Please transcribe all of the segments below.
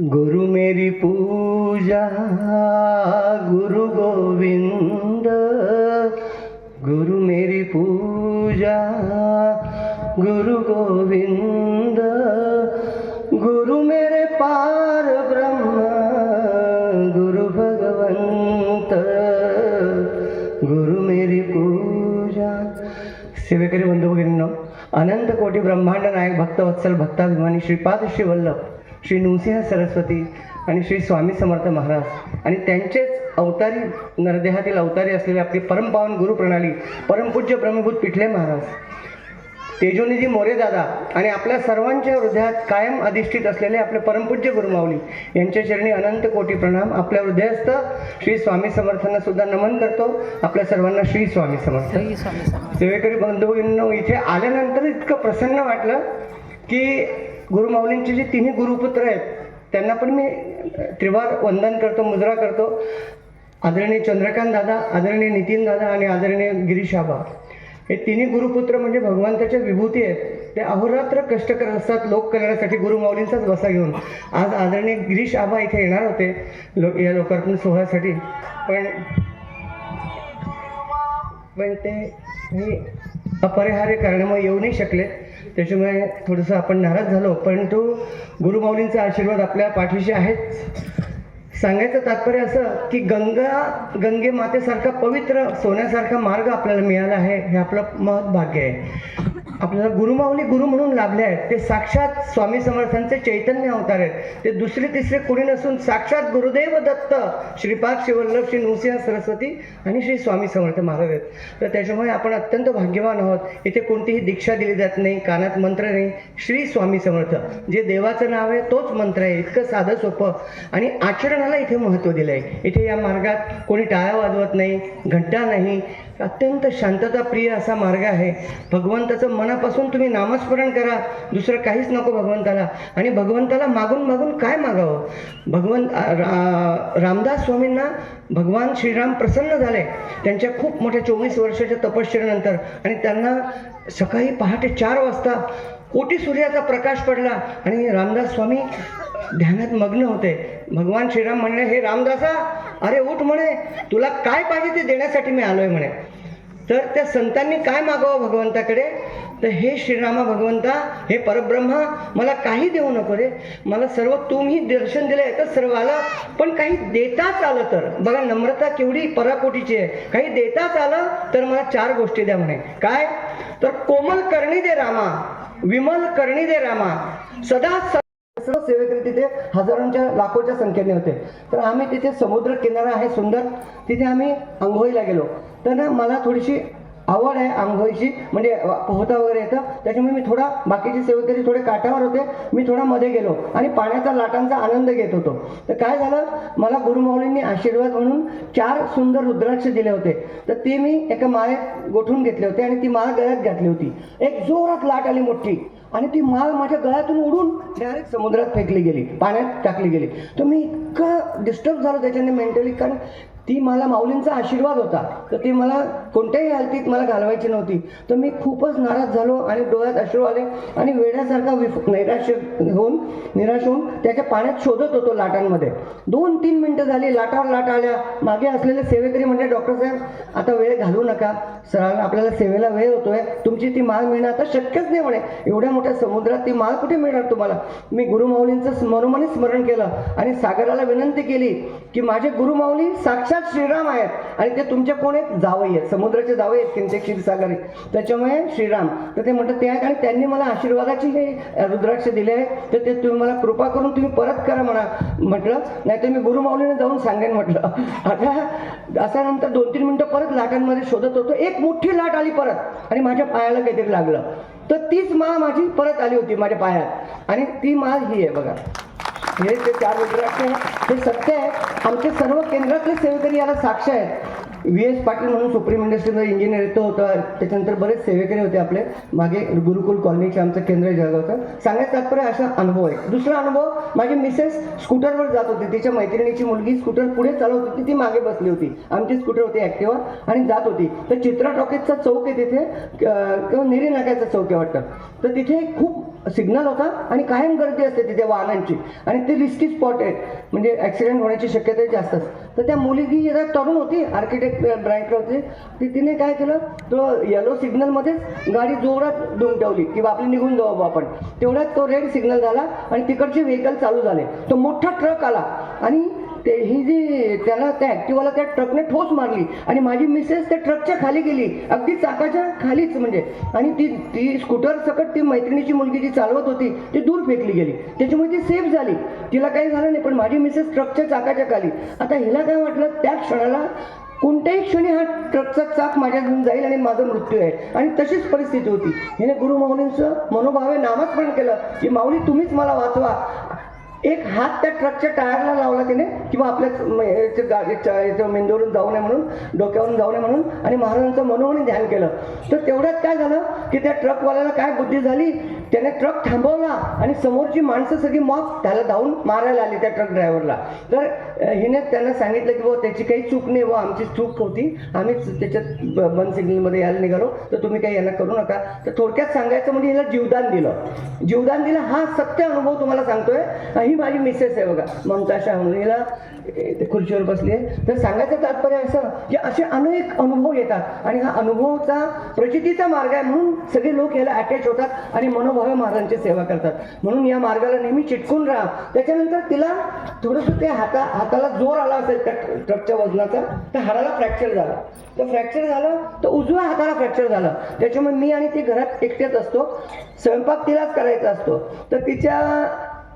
गुरु मेरी पूजा गुरु गोविंद। गुरु मेरी पूजा गुरु गोविंद। गुरु मेरे पार ब्रह्म गुरु भगवंत। गुरु मेरी पूजा। सेवेकरी बंधू भगिनींनो अनंत कोटी ब्रह्मांड नायक भक्तवत्सल भक्ताभिमानी श्रीपाद श्री वल्लभ। श्री नृसिंह सरस्वती आणि श्री स्वामी समर्थ महाराज आणि त्यांचेच अवतारी नरदेहातील अवतारी असलेले आपली परमपावन गुरु प्रणाली परमपूज्य ब्रह्मभूत पिठले महाराज. तेजोनिधी मोरे दादा आणि आपल्या सर्वांच्या हृदयात कायम अधिष्ठित असलेले आपले परमपूज्य गुरुमाऊली यांच्या चरणी अनंत कोटी प्रणाम. आपल्या हृदयस्थ श्री स्वामी समर्थांना सुद्धा नमन करतो. आपल्या सर्वांना श्री स्वामी समर्थ. जय स्वामी समर्थ. सेवेकरी बंधूंनो इथे आल्यानंतर इतकं प्रसन्न वाटलं की गुरुमाऊलींचे जे तिन्ही गुरुपुत्र आहेत त्यांना पण मी त्रिवार वंदन करतो मुद्रा करतो. आदरणीय चंद्रकांत दादा आदरणीय नितीन दादा आणि आदरणीय गिरीश आबा. हे तिन्ही गुरुपुत्र म्हणजे भगवंताच्या विभूती आहेत. ते अहोरात्र कष्ट करत असतात लोक करण्यासाठी गुरुमाऊलींचाच बसा घेऊन आज आदरणीय गिरीश आबा इथे येणार होते लो या लोकार्पण सोहळ्यासाठी. पण पण ते हे अपरिहार्य कारणामुळे येऊ नाही शकले. त्याच्यामुळे थोडंसं आपण नाराज झालो. परंतु गुरुमाऊलींचा आशीर्वाद आपल्या पाठीशी आहेच सांगायचं तात्पर्य असं की गंगा गंगे मातेसारखा पवित्र सोन्यासारखा मार्ग आपल्याला मिळाला आहे हे आपलं महत्भाग्य आहे. आपल्याला गुरुमाऊली गुरु म्हणून लाभले आहेत. ते साक्षात स्वामी समर्थांचे चैतन्य अवतार आहेत. ते दुसरे तिसरे कोणी नसून साक्षात गुरुदेव दत्त श्रीपाद शिवल्लभ श्री नृसिंह सरस्वती आणि श्री स्वामी समर्थ महाराज आहेत. तर त्याच्यामुळे आपण अत्यंत भाग्यवान आहोत. इथे कोणतीही दीक्षा दिली जात नाही कानात मंत्र नाही. श्री स्वामी समर्थ जे देवाचं नाव आहे तोच मंत्र आहे. इतकं साधं सोपं. आणि आचरणाला इथे महत्त्व दिलं आहे इथे या मार्गात कोणी टाळ्या वाजवत नाही घंटा नाही. अत्यंत शांतता प्रिय असा मार्ग आहे. भगवंताचं मनापासून तुम्ही नामस्मरण करा. दुसरं काहीच नको भगवंताला. आणि भगवंताला मागून मागून काय मागावं? भगवंत रा- रामदास स्वामींना भगवान श्रीराम प्रसन्न झाले. त्यांच्या खूप मोठ्या चोवीस वर्षाच्या तपश्चर्यानंतर आणि त्यांना सकाळी पहाटे चार वाजता कोटी सूर्याचा प्रकाश पडला आणि रामदास स्वामी ध्यानात मग्न होते. भगवान श्रीराम म्हणले हे रामदासा अरे उठ म्हणे. तुला काय पाहिजे ते देण्यासाठी मी आलोय म्हणे. तर त्या संतांनी काय मागावं भगवंताकडे? तर हे श्रीरामा भगवंता हे परब्रह्मा मला काही देऊ नको रे. मला सर्व तुम्ही दर्शन दिलंय तर सर्व आलं. पण काही देताच आलं तर. बघा नम्रता केवढी पराकोटीची आहे. काही देताच आलं तर मला चार गोष्टी द्या म्हणे. काय? तर कोमल करणी दे रामा. विमल करणी दे रामा. सदा स- सेवेकरी तिथे हजारोंच्या लाखोच्या संख्येने होते. तर आम्ही तिथे समुद्र किनारा आहे सुंदर तिथे आम्ही आंघोळीला गेलो. तर ना मला थोडीशी आवड आहे आंघोळीची. म्हणजे पोहता वगैरे येतं. त्याच्यामुळे मी थोडा बाकीचे सेवकरी थोडे काठावर होते. मी थोडा मध्ये गेलो आणि पाण्याचा लाटांचा आनंद घेत होतो. तर काय झालं? मला गुरुमाऊलींनी आशीर्वाद म्हणून चार सुंदर रुद्राक्ष दिले होते. तर ते मी एका माळेत गोठून घेतले होते आणि ती माळ गळ्यात घातली होती. एक जोरात लाट आली मोठी. आणि ती माळ माझ्या गळ्यातून उडून डायरेक्ट समुद्रात फेकली गेली. पाण्यात टाकली गेली. तर मी इतकं डिस्टर्ब झालो त्याच्याने मेंटली कारण ती मला माऊलींचा आशीर्वाद होता. तर ती मला कोणत्याही हालतीत मला घालवायची नव्हती. तर मी खूपच नाराज झालो आणि डोळ्यात अश्रू आले आणि वेड्यासारखा विफ नैराश होऊन निराश होऊन त्याच्या पाण्यात शोधत होतो लाटांमध्ये. दोन तीन मिनटं झाली लाटावर लाट आल्या. मागे असलेले सेवेकरी म्हणजे डॉक्टर साहेब आता वेळ घालू नका. सर आपल्याला सेवेला वेळ होतोय. तुमची ती माळ मिळणं आता शक्यच नाही म्हणे. एवढ्या मोठ्या समुद्रात ती माळ कुठे मिळणार तुम्हाला? मी गुरुमाऊलींचं मनोमनी स्मरण केलं आणि सागराला विनंती केली की माझे गुरुमाऊली साक्षात श्रीराम आहेत. आणि ते तुमच्या कोण आहेत? जावई आहेत. समुद्राचे जावई आहेत त्यांचे क्षीरसागर. आहेत त्याच्यामुळे श्रीराम. तर ते म्हणतात ते आहेत. आणि त्यांनी मला आशीर्वादाची हे रुद्राक्ष दिले आहे तर ते तुम्ही मला कृपा करून तुम्ही परत करा म्हणा. म्हटलं नाही तर मी गुरुमाऊलीने जाऊन सांगेन म्हटलं. आता असा नंतर दोन तीन मिनटं परत लाटांमध्ये शोधत होतो. एक मोठी लाट आली परत. आणि माझ्या पायाला काहीतरी लागलं. तर तीच माळ माझी परत आली होती माझ्या पायात. आणि ती माळ ही आहे बघा. हे ते चार रुद्राक्ष आहे हे सत्य आहे. आमचे सर्व केंद्रातले सेवेकरी याला साक्ष आहेत. व्ही एस पाटील म्हणून सुप्रीम इंडस्ट्रीमध्ये इंजिनियर येतो होता. त्याच्यानंतर बरेच सेवेकरी होते आपले. मागे गुरुकुल कॉलनीचे आमचं केंद्र आहे जळगावचं सांगायचं तात्पर्य असा अनुभव आहे. दुसरा अनुभव माझी मिसेस स्कूटरवर जात होती. तिच्या मैत्रिणीची मुलगी स्कूटर पुढे चालवत होती. ती मागे बसली होती. आमची स्कूटर होती ॲक्टिवा आणि जात होती. तर चित्रा टॉकीजचा चौक आहे तिथे. किंवा नेरी नाक्याचा चौक आहे वाटतं. तर तिथे खूप सिग्नल होता आणि कायम गर्दी असते तिथे वाहनांची. आणि ते रिस्की स्पॉट आहे. म्हणजे ॲक्सिडेंट होण्याची शक्यता जास्त असते तर त्या मुलगी जरा तरुण होती. आर्किटेक्ट ब्रँकला होती. ती तिने काय केलं? तो येलो सिग्नलमध्येच गाडी जोरात ठेवली. की आपली निघून जाऊ बा आपण. तेवढ्यात तो रेड सिग्नल झाला आणि तिकडचे व्हेकल चालू झाले. तो मोठा ट्रक आला. आणि ते ही जी त्याला त्या ॲक्टिवाला त्या ट्रकने ठोस मारली. आणि माझी मिसेस त्या ट्रकच्या खाली गेली. अगदी चाकाच्या खालीच म्हणजे. आणि ती ती स्कूटर सकट ती मैत्रिणीची मुलगी जी चालवत होती ती दूर फेकली गेली. त्याच्यामुळे ती सेफ झाली. तिला काही झालं नाही पण माझी मिसेस ट्रकच्या चाकाच्या खाली. आता हिला काय वाटलं? त्या क्षणाला कोणत्याही क्षणी हा ट्रकचा चाक माझ्या घेऊन जाईल आणि माझा मृत्यू आहे. आणि तशीच परिस्थिती होती. हिने गुरु माऊलींचं मनोभावे नामस्मरण केलं. की माऊली तुम्हीच मला वाचवा. एक हात त्या ट्रकच्या टायरला लावला तिने किंवा आपल्या गाडीच्या याच्या मेंदूवरून जाऊ नये म्हणून डोक्यावरून जाऊ नये म्हणून आणि महाराजांचं मनोमनी ध्यान केलं. तर तेवढ्यात काय झालं की त्या ट्रकवाल्याला काय बुद्धी झाली? त्याने ट्रक थांबवला आणि समोरची माणसं सगळी मग त्याला धावून मारायला आली त्या ट्रक ड्रायव्हरला तर हिने त्यांना सांगितलं की बाबा त्याची काही चूक नाही व आमची चूक होती. आम्हीच त्याच्यात बन बंद सिग्नलमध्ये यायला निघालो. तर तुम्ही काही यांना करू नका. तर थोडक्यात सांगायचं म्हणजे हिला जीवदान दिलं. जीवदान दिलं हा सत्य अनुभव तुम्हाला सांगतोय. ही माझी मिसेस आहे बघा. ममता शाह खुर्चीवर बसली आहे. तर सांगायचं तात्पर्य असं की असे अनेक अनुभव येतात. आणि हा अनुभवचा प्रचितीचा मार्ग आहे म्हणून सगळे लोक याला अटॅच होतात आणि मनोभावे महाराजांची सेवा करतात. म्हणून या मार्गाला नेहमी चिटकून राहा. त्याच्यानंतर तिला थोडंसं ते हाता हाताला जोर आला असेल त्या ट्रकच्या वजनाचा तर हाडाला फ्रॅक्चर झाला. तर फ्रॅक्चर झालं तर उजव्या हाताला फ्रॅक्चर झालं. त्याच्यामुळे मी आणि ती घरात एकटेच असतो. स्वयंपाक तिलाच करायचा असतो. तर तिच्या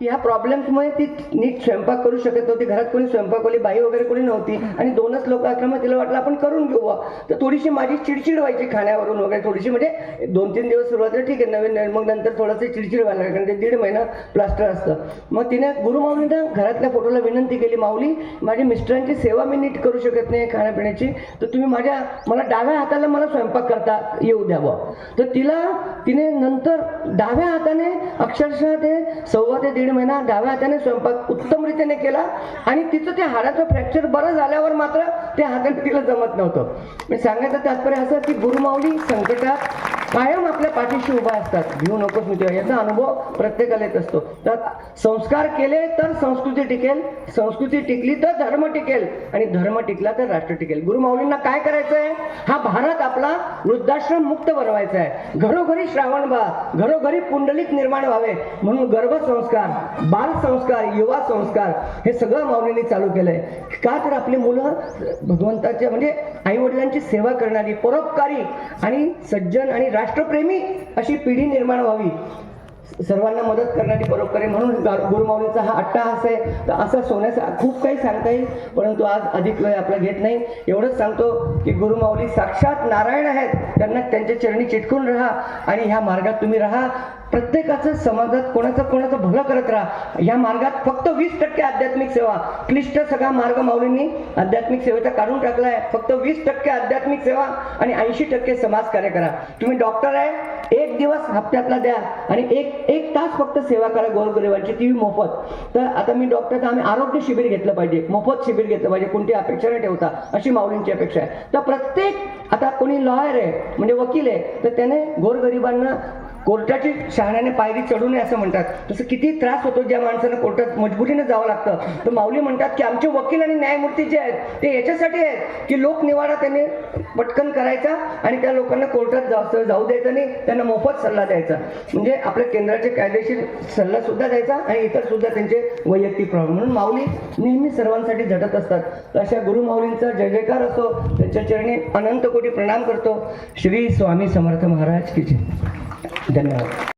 ह्या प्रॉब्लेम्समुळे ती नीट स्वयंपाक करू शकत नव्हती. घरात कोणी स्वयंपाकवाली बाई वगैरे कोणी नव्हती. आणि दोनच लोक असल्यामुळे तिला वाटलं आपण करून घेऊ तर थोडीशी माझी चिडचिड व्हायची खाण्यावरून वगैरे. थोडीशी म्हणजे दोन तीन दिवस सुरुवातीला ठीक आहे नवीन नवीन. मग नंतर थोडंसं चिडचिड व्हायला लागेल कारण ते दीड महिना प्लास्टर असतं. मग तिने गुरुमाऊलीनं घरातल्या फोटोला विनंती केली माऊली माझ्या मिस्टरांची सेवा मी नीट करू शकत नाही खाण्यापिण्याची. तर तुम्ही माझ्या मला डाव्या हाताला मला स्वयंपाक करता येऊ द्यावं तर तिला तिने नंतर डाव्या हाताने अक्षरशः ते सव्वा ते दीड महिना डाव्या हाताने स्वयंपाक उत्तम रीतीने केला आणि तिचं ते हाडाचं फ्रॅक्चर बरं झाल्यावर मात्र ते हाताने तिला जमत नव्हतं. मी सांगायचं तात्पर्य असं की गुरुमाऊली संकटात कायम आपल्या पाठीशी उभा असतात. भिऊ नकोस मी याचा अनुभव प्रत्येकाला येत असतो. तर संस्कार केले तर संस्कृती टिकेल संस्कृती टिकली तर धर्म टिकेल आणि धर्म टिकला तर राष्ट्र टिकेल. गुरुमाऊलींना काय करायचं आहे हा भारत आपला वृद्धाश्रम मुक्त बनवायचा आहे घरोघरी श्रावण बा घरोघरी पुंडलिक निर्माण व्हावे. म्हणून गर्भसंस्कार बाल संस्कार युवा संस्कार हे सगळं माऊलींनी चालू केलंय. का तर आपली मुलं भगवंताच्या म्हणजे आई वडिलांची सेवा करणारी परोपकारी आणि सज्जन आणि राष्ट्रप्रेमी अशी पिढी निर्माण व्हावी. सर्वांना मदत करण्याची परोपकारी म्हणून गुरुमाऊलीचा हा अट्टाहास आहे. तर असं सोन्याचा खूप काही सांगता येईल परंतु आज अधिक वेळ आपला घेत नाही. एवढंच सांगतो की गुरुमाऊली साक्षात नारायण आहेत. त्यांना त्यांच्या चरणी चिटकून राहा आणि ह्या मार्गात तुम्ही राहा. प्रत्येकाचं समाजात कोणाचं कोणाचं भलं करत राहा. या मार्गात फक्त वीस टक्के आध्यात्मिक सेवा. क्लिष्ट सगळा मार्ग माऊलींनी आध्यात्मिक सेवेचा काढून टाकला आहे फक्त वीस टक्के आध्यात्मिक सेवा आणि ऐंशी टक्के समाज कार्य करा. तुम्ही डॉक्टर आहे एक दिवस हप्त्यातला द्या आणि एक एक तास फक्त सेवा करा गोरगरिबांची ती मोफत. तर आता मी डॉक्टर तर आम्ही आरोग्य शिबिर घेतलं पाहिजे. मोफत शिबिर घेतलं पाहिजे. कोणती अपेक्षा नाही ठेवता अशी माऊलींची अपेक्षा आहे. तर प्रत्येक आता कोणी लॉयर आहे म्हणजे वकील आहे तर त्याने गोरगरिबांना कोर्टाची शहाण्याने पायरी चढू नये असं म्हणतात. तसं किती त्रास होतो ज्या माणसानं कोर्टात मजबुरीने जावं लागतं तर माऊली म्हणतात की आमचे वकील आणि न्यायमूर्ती जे आहेत ते याच्यासाठी आहेत की लोकनिवाडा त्यांनी पटकन करायचा आणि त्या लोकांना कोर्टात जास्त जाऊ द्यायचं नाही त्यांना मोफत सल्ला द्यायचा. म्हणजे आपल्या केंद्राचे कायदेशीर सल्ला सुद्धा द्यायचा आणि इतर सुद्धा त्यांचे वैयक्तिक प्रॉब्लेम म्हणून माऊली नेहमी सर्वांसाठी झटत असतात. तर अशा गुरु माऊलींचा जय जयकार असो. त्यांच्या चरणी अनंत कोटी प्रणाम करतो. श्री स्वामी समर्थ महाराज की जय. धन्यवाद